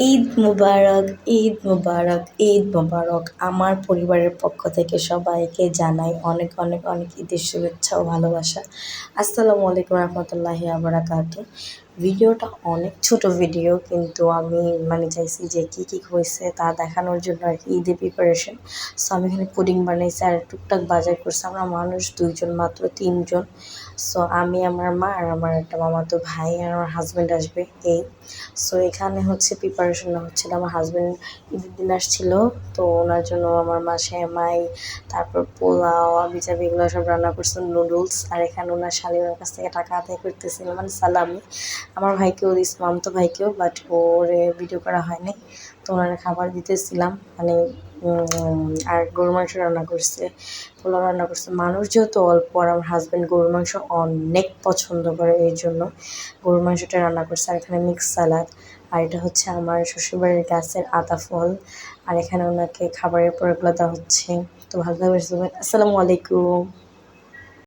ঈদ মুবারক ঈদ মুবারক ঈদ মুবারক। আমার পরিবারের পক্ষ থেকে সবাইকে জানাই অনেক অনেক অনেক ঈদের শুভেচ্ছা ও ভালোবাসা। আসসালামু আলাইকুম রহমতুল্লাহি আবরাকাতু ভিডিওটা অনেক ছোট ভিডিও কিন্তু আমি মানে চাইছি যে কী কী হয়েছে তা দেখানোর জন্য আর কি ঈদের প্রিপারেশন সো আমি এখানে পুডিং বানাইছি আর টুকটাক বাজার করছি। আমরা মানুষ দুইজন মাত্র, তিনজন। সো আমি, আমার মা আর আমার একটা মামাতো ভাই আর আমার হাজব্যান্ড আসবে এই। সো এখানে হচ্ছে প্রিপারেশন হচ্ছিল আমার হাজব্যান্ড ঈদের দিন আসছিল। তো ওনার জন্য আমার মা শ্যামাই তারপর পোলাও আমি চাবি এগুলো সব রান্না করছিল নুডলস আর এখানে ওনার শালিমার কাছ থেকে টাকা আদায় করতেছিল মানে সালামি। আমার ভাইকেও দিস, মামতো ভাইকেও বাট ওরে ভিডিও করা হয়নি। তো ওনারা খাবার দিতেছিলাম মানে আর গরু মাংস রান্না করছে, পোলাও রান্না করছে। মানুষ যেহেতু অল্প, আর আমার হাজব্যান্ড গরুর মাংস অনেক পছন্দ করে, এই জন্য গরুর মাংসটা রান্না করছে। আর এখানে মিক্স সালাদ আর এটা হচ্ছে আমার শ্বশুরবাড়ির গাছের আতা ফল। আর এখানে ওনাকে খাবারের পর দেওয়া হচ্ছে। তো ভালো থাকবে আসসালামু আলাইকুম।